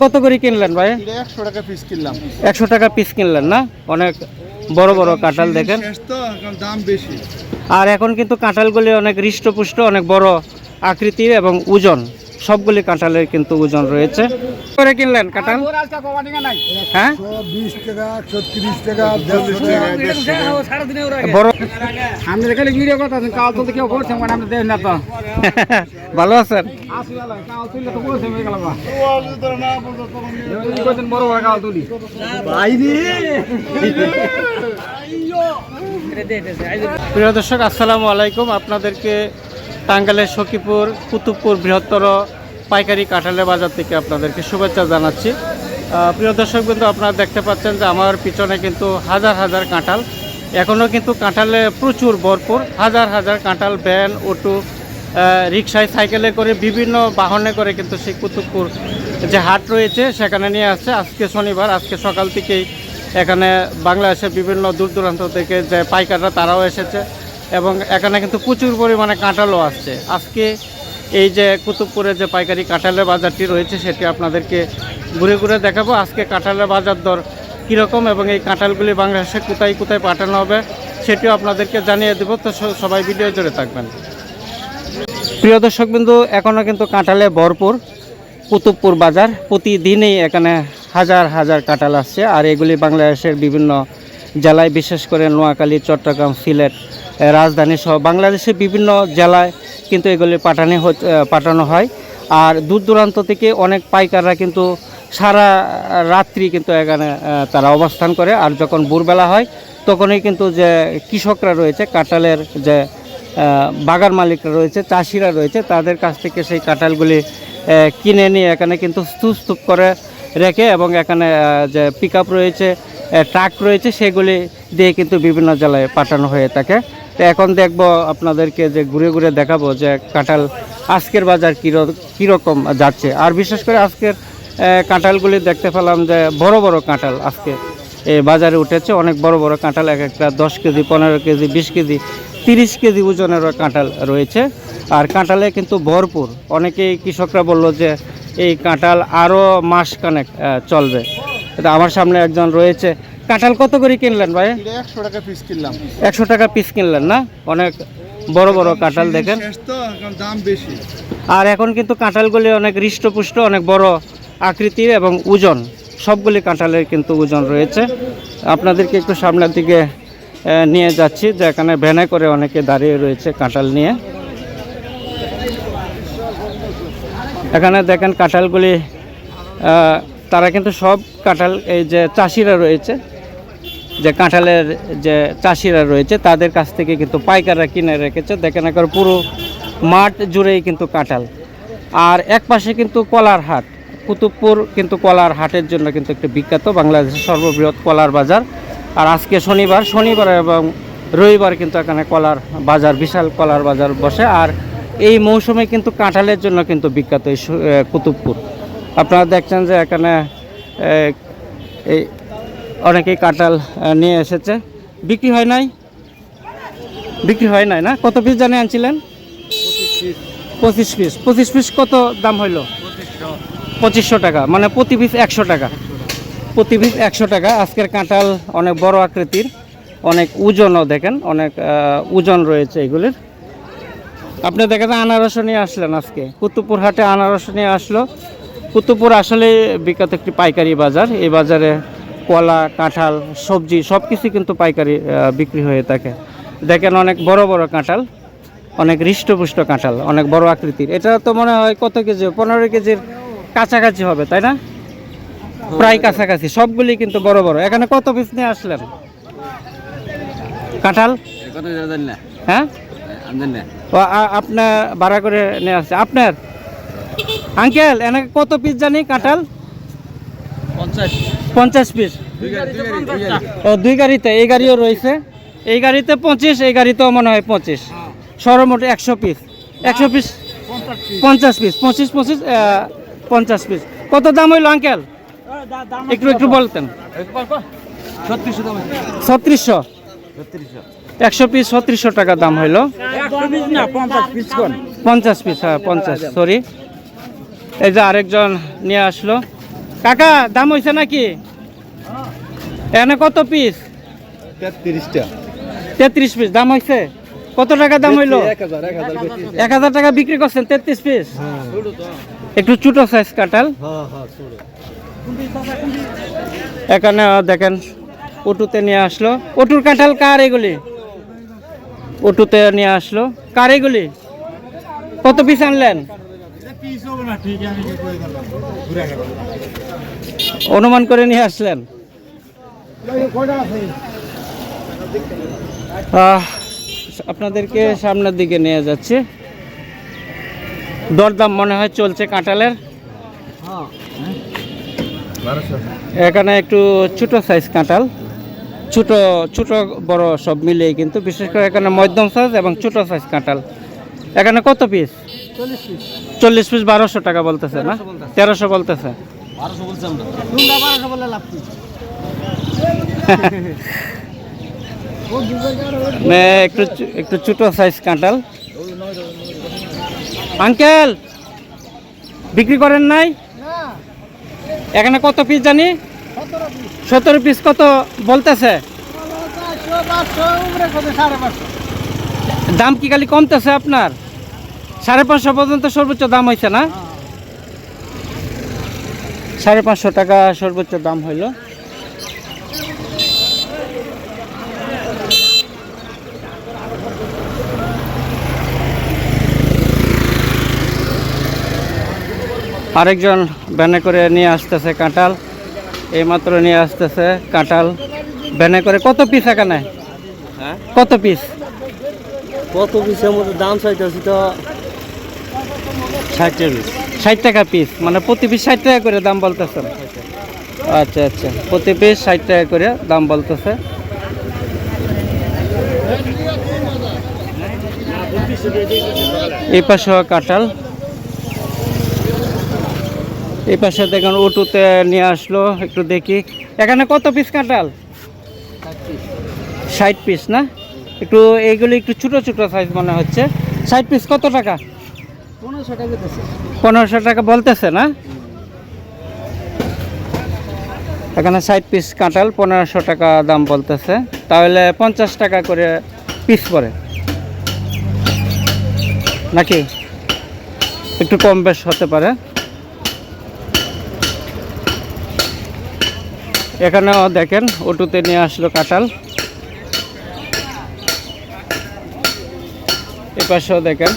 কত করে কিনলেন ভাই? একশো টাকা পিস কিনলাম। একশো টাকা পিস কিনলেন না? অনেক বড় বড় কাঁঠাল দেখেন। দাম বেশি। আর এখন কিন্তু কাঁঠালগুলি অনেক হৃষ্টপুষ্ট অনেক বড় আকৃতির এবং ওজন। সবগুলি কাঁঠালের কিন্তু ওজন রয়েছে। করে কিনলেন কাঁঠাল? হ্যাঁ? বিশ টাকা একশো তিরিশ টাকা দেড়শো টাকা। বড় আমি এখানে ভিডিও কথা আছেন কাল তুলতে কেউ করছে মানে আমরা দেখ না তো। ভালো আছেন? হয়ে বড় বড় কাল তুলি। প্রিয় দর্শক আসসালামু আলাইকুম। আপনাদেরকে টাঙ্গালের সখীপুর কুতুবপুর বৃহত্তর পাইকারি কাঁঠালের বাজার থেকে আপনাদেরকে শুভেচ্ছা জানাচ্ছি। প্রিয় দর্শক কিন্তু আপনারা দেখতে পাচ্ছেন যে আমার পিছনে কিন্তু হাজার হাজার কাঁঠাল। এখনও কিন্তু কাঁঠালে প্রচুর ভরপুর। হাজার হাজার কাঁঠাল, ভ্যান, অটো রিক্সায় সাইকেলে করে বিভিন্ন বাহনে করে কিন্তু সেই কুতুবপুর যে হাট রয়েছে, সেখানে নিয়ে আসছে। আজকে শনিবার, আজকে সকাল থেকেই এখানে বাংলাদেশের বিভিন্ন দূর দূরান্ত থেকে যে পাইকাররা, তারাও এসেছে এবং এখানে কিন্তু প্রচুর পরিমাণে কাঁঠালও আসছে। আজকে এই যে কুতুবপুরে যে পাইকারি কাঁঠালের বাজারটি রয়েছে, সেটি আপনাদেরকে ঘুরে ঘুরে দেখাবো। আজকে কাঁঠালের বাজার দর কীরকম এবং এই কাঁঠালগুলি বাংলাদেশে কোথায় কোথায় পাঠানো হবে, সেটিও আপনাদেরকে জানিয়ে দেবো। তো সবাই ভিডিও জুড়ে থাকবেন। প্রিয় দর্শক বিন্দু এখনও কিন্তু কাঁঠালে ভরপুর কুতুবপুর বাজার। প্রতিদিনই এখানে হাজার হাজার কাঁঠাল আসছে, আর এগুলি বাংলাদেশের বিভিন্ন জেলায়, বিশেষ করে নোয়াখালী, চট্টগ্রাম, সিলেট রাজধানী সহ বাংলাদেশের বিভিন্ন জেলায় কিন্তু এগুলি পাঠানো পাঠানো হয়। আর দূর দূরান্ত থেকে অনেক পাইকাররা কিন্তু সারা রাত্রি কিন্তু এখানে তারা অবস্থান করে। আর যখন ভোরবেলা হয়, তখনই কিন্তু যে কৃষকরা রয়েছে, কাঁঠালের যে বাগান মালিকরা রয়েছে, চাষিরা রয়েছে, তাদের কাছ থেকে সেই কাঁঠালগুলি কিনে নিয়ে এখানে কিন্তু স্তূপ করে রেখে এবং এখানে যে পিক রয়েছে ট্রাক রয়েছে, সেগুলি দিয়ে কিন্তু বিভিন্ন জেলায় পাঠানো হয়ে থাকে। তো এখন দেখব আপনাদেরকে যে ঘুরে ঘুরে দেখাবো যে কাঁঠাল আজকের বাজার কীরকম যাচ্ছে। আর বিশেষ করে আজকের কাঁঠালগুলি দেখতে পেলাম যে বড় বড় কাঁঠাল আজকে বাজারে উঠেছে। অনেক বড় বড় কাঁঠাল, এক একটা দশ কেজি, পনেরো কেজি, বিশ কেজি, তিরিশ কেজি ওজনেরও কাঁঠাল রয়েছে। আর কাঁঠালে কিন্তু ভরপুর। অনেকেই কৃষকরা বলল যে এই কাঁঠাল আরও মাস কানেক চলবে। এটা আমার সামনে একজন রয়েছে কাঁঠাল কত করে কিনলেন ভাই? একশো টাকা পিস কিনলাম। একশো টাকা পিস কিনলেন না? অনেক বড় বড় কাঁঠাল দেখেন। দাম বেশি। আর এখন কিন্তু কাঁঠালগুলি অনেক হৃষ্টপুষ্ট অনেক বড় আকৃতির এবং ওজন। সবগুলি কাঁঠালের কিন্তু ওজন রয়েছে। আপনাদেরকে একটু সামনের দিকে নিয়ে যাচ্ছি যে এখানে ভ্যানে করে অনেকে দাঁড়িয়ে রয়েছে কাঁঠাল নিয়ে। এখানে দেখেন কাঁঠালগুলি তারা কিন্তু সব কাঁঠাল এই যে চাষিরা রয়েছে যে কাঁঠালের যে চাষিরা রয়েছে, তাদের কাছ থেকে কিন্তু পাইকাররা কিনে রেখেছে। দেখেন একবার পুরো মাঠ জুড়েই কিন্তু কাঁঠাল। আর এক পাশে কিন্তু কলার হাট। কুতুবপুর কিন্তু কলার হাটের জন্য কিন্তু একটি বিখ্যাত বাংলাদেশের সর্ববৃহৎ কলার বাজার। আর আজকে শনিবার শনিবার এবং রবিবার কিন্তু এখানে কলার বাজার, বিশাল কলার বাজার বসে। আর এই মৌসুমে কিন্তু কাঁঠালের জন্য কিন্তু বিখ্যাত এই কুতুবপুর। আপনারা দেখছেন যে এখানে এই অনেকেই কাঁঠাল নিয়ে এসেছে। বিক্রি হয় নাই? বিক্রি হয় নাই না? কত পিস জানে আনছিলেন? পঁচিশ পিস পঁচিশ পিস কত দাম হইল? পঁচিশশো টাকা। মানে প্রতি পিস একশো টাকা। প্রতি পিস একশো টাকা। আজকের কাঁঠাল অনেক বড় আকৃতির, অনেক ওজনও দেখেন, অনেক ওজন রয়েছে এগুলির। আপনি দেখেন আনারস নিয়ে আসলেন আজকে। কুতুবপুর হাটে আনারস নিয়ে আসলো। কুতুবপুর আসলে বিখ্যাত একটি পাইকারি বাজার। এই বাজারে কলা কাঁঠাল সবজি সব কিছু কিন্তু পাইকারি বিক্রি হয়ে থাকে। দেখেন অনেক বড় বড় কাঁঠাল অনেক হৃষ্টপুষ্ট কাঁঠাল অনেক বড় আকৃতির। এটা তো মনে হয় কত কেজি? পনেরো কেজির কাছাকাছি হবে তাই না? প্রায় কাছাকাছি সবগুলি কিন্তু বড় বড়। এখানে কত পিস নিয়ে আসলেন? কাঁঠাল? হ্যাঁ? ও আপনার ভাড়া করে নিয়ে আসছে। আপনার? আঙ্কেল এনে কত পিস জানি কাঁঠাল? পঞ্চাশ। পঞ্চাশ পিস। ও দুই গাড়িতে এই গাড়িও রয়েছে। এই গাড়িতে পঁচিশ এই গাড়িতেও মনে হয় পঁচিশ। সর্বমোট একশো পিস। একশো পিস? পঞ্চাশ পিস। পঁচিশ পঁচিশ পঞ্চাশ পিস। কত দাম হইল আঙ্কেল? একটু একটু বলতেন। ছত্রিশশো একশো পিস ছত্রিশশো টাকা দাম হইল। একশো পিস না পিস পঞ্চাশ পিস হ্যাঁ পঞ্চাশ সরি এই যে আরেকজন নিয়ে আসলো। কাকা দাম হয়েছে নাকি? এখানে কত পিস তেত্রিশটা। তেত্রিশ পিস দাম হয়েছে কত টাকা দাম হইল? এক হাজার টাকা বিক্রি করছেন তেত্রিশ পিস একটু ছোট সাইজ কাঁঠাল। হ্যাঁ হ্যাঁ ছোট। এখানে দেখেন অটুতে নিয়ে আসলো। অটুর কাঁঠাল কার এগুলি? অটুতে নিয়ে আসলো। কার এগুলি? কত পিস আনলেন? অনুমান করে নিয়ে আসলেন। আপনাদেরকে সামনের দিকে নিয়ে যাচ্ছি। দরদাম মনে হয় চলছে কাঁঠালের। এখানে একটু ছোট সাইজ কাঁঠাল। ছোট ছোট বড় সব মিলিয়ে কিন্তু বিশেষ করে এখানে মধ্যম সাইজ এবং ছোট সাইজ কাঁঠাল। এখানে কত পিস চল্লিশ পিস বারোশো টাকা বলতেছে না? তেরোশো বলতেছে। একটু একটু ছোট সাইজ কাঁঠাল আঙ্কেল বিক্রি করেন নাই এখানে কত পিস জানি সতেরো পিস কত বলতেছে দাম কি খালি কমতেছে আপনার সাড়ে পাঁচশো পর্যন্ত সর্বোচ্চ দাম হয়েছে না সাড়ে পাঁচশো টাকা সর্বোচ্চ দাম হইল আরেকজন ব্যানে করে নিয়ে আসতেছে কাঁঠাল। এইমাত্র নিয়ে আসতেছে কাঁঠাল। ব্যানে করে কত পিস এখানে? হ্যাঁ? কত পিস কত পিসের মধ্যে দাম চাইতেছি তো ষাট পিস ষাট টাকা পিস মানে প্রতি পিস ষাট টাকা করে দাম বলতেছে। আচ্ছা আচ্ছা। প্রতি পিস ষাট টাকা করে দাম বলতেছে। এই পাশে কাঁঠাল। এই পাশে দেখুন উটুতে নিয়ে আসলো একটু দেখি। এখানে কত পিস কাঁঠাল? ষাট পিস না? একটু এইগুলি একটু ছোটো ছোটো সাইজ মনে হচ্ছে। ষাট পিস কত টাকা? পনেরোশো টাকা বলতেছে না? এখানে ষাট পিস কাঁঠাল পনেরোশো টাকা দাম বলতেছে। তাহলে পঞ্চাশ টাকা করে পিস পড়ে। নাকি? একটু কম বেশ হতে পারে। এখানেও দেখেন অটুতে নিয়ে আসলো কাঁঠাল। এ পাশেও দেখেন।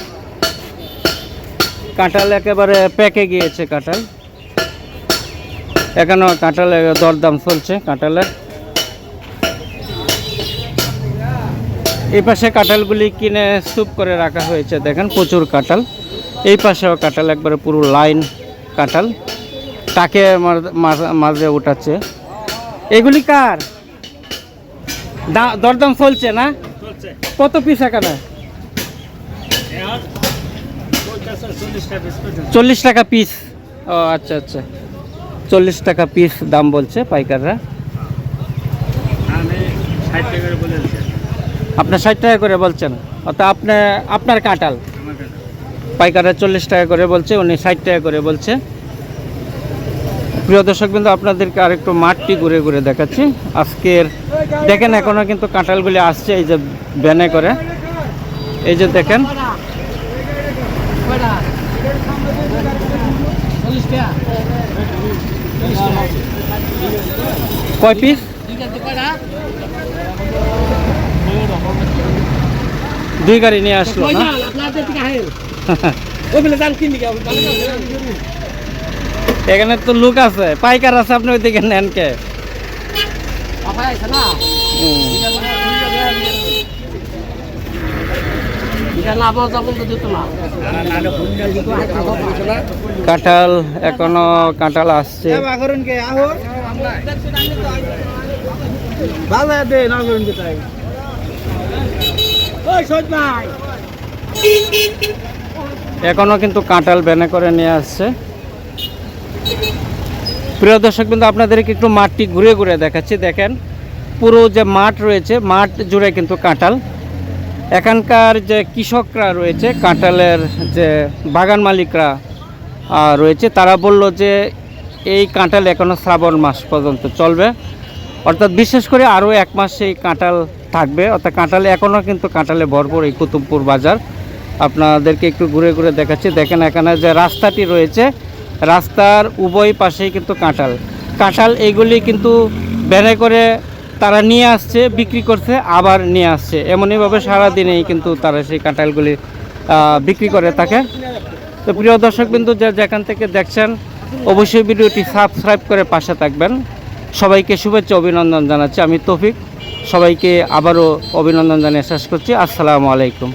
কাঁঠাল একেবারে পেকে গিয়েছে কাঁঠাল। এখানেও কাঁঠালের দরদাম চলছে কাঁঠালের। এই পাশে কাঁঠালগুলি কিনে স্তূপ করে রাখা হয়েছে, দেখেন, প্রচুর কাঁঠাল। এই পাশেও কাঁঠাল, একবারে পুরো লাইন কাঁঠাল। তাকে মাঝে উঠাচ্ছে। এগুলি কার? দরদাম চলছে না? কত পিস এখানে? চল্লিশ টাকা পিস ও আচ্ছা আচ্ছা। চল্লিশ টাকা পিস দাম বলছে পাইকাররা। আপনার ষাট টাকা করে বলছেন। অর্থাৎ আপনি আপনার কাঁঠাল। পাইকাররা চল্লিশ টাকা করে বলছে উনি ষাট টাকা করে বলছে। প্রিয় দর্শক কিন্তু আপনাদেরকে আরেকটু মাঠটি ঘুরে ঘুরে দেখাচ্ছি। আজকের দেখেন এখনও কিন্তু কাঁঠালগুলি আসছে এই যে ব্যানে করে। এই যে দেখেন। কয় পিস দুই গাড়ি নিয়ে আসলো না? এখানে তো লোক আছে, পাইকার আছে, আপনি ওইদিকে নেন কে? কাঁঠাল, এখনও কাঁঠাল আসছে। এখনও কিন্তু কাঁঠাল ব্যানে করে নিয়ে আসছে। প্রিয় দর্শক কিন্তু আপনাদেরকে একটু মাঠটি ঘুরে ঘুরে দেখাচ্ছি। দেখেন, পুরো যে মাঠ রয়েছে, মাঠ জুড়ে কিন্তু কাঁঠাল। এখানকার যে কৃষকরা রয়েছে, কাঁঠালের যে বাগান মালিকরা রয়েছে, তারা বলল যে এই কাঁঠাল এখনও শ্রাবণ মাস পর্যন্ত চলবে। অর্থাৎ বিশেষ করে আরও এক মাস এই কাঁঠাল থাকবে। অর্থাৎ কাঁঠালে এখনও কিন্তু কাঁঠালে ভরপুর এই কুতুবপুর বাজার। আপনাদেরকে একটু ঘুরে ঘুরে দেখাচ্ছি। দেখেন, এখানে যে রাস্তাটি রয়েছে রাস্তার উভয় পাশেই কিন্তু কাঁঠাল। কাঁঠাল এইগুলি কিন্তু ব্যানে করে তারা নিয়ে আসছে, বিক্রি করছে, আবার নিয়ে আসছে। এমনইভাবে সারাদিনেই কিন্তু তারা সেই কাঁঠালগুলি বিক্রি করে থাকে। তো প্রিয় দর্শক বিন্দু যে যেখান থেকে দেখছেন, অবশ্যই ভিডিওটি সাবস্ক্রাইব করে পাশে থাকবেন। সবাইকে শুভেচ্ছা, অভিনন্দন জানাচ্ছি। আমি তৌফিক। সবাইকে আবারও অভিনন্দন জানিয়ে শেষ করছি। আসসালামু আলাইকুম।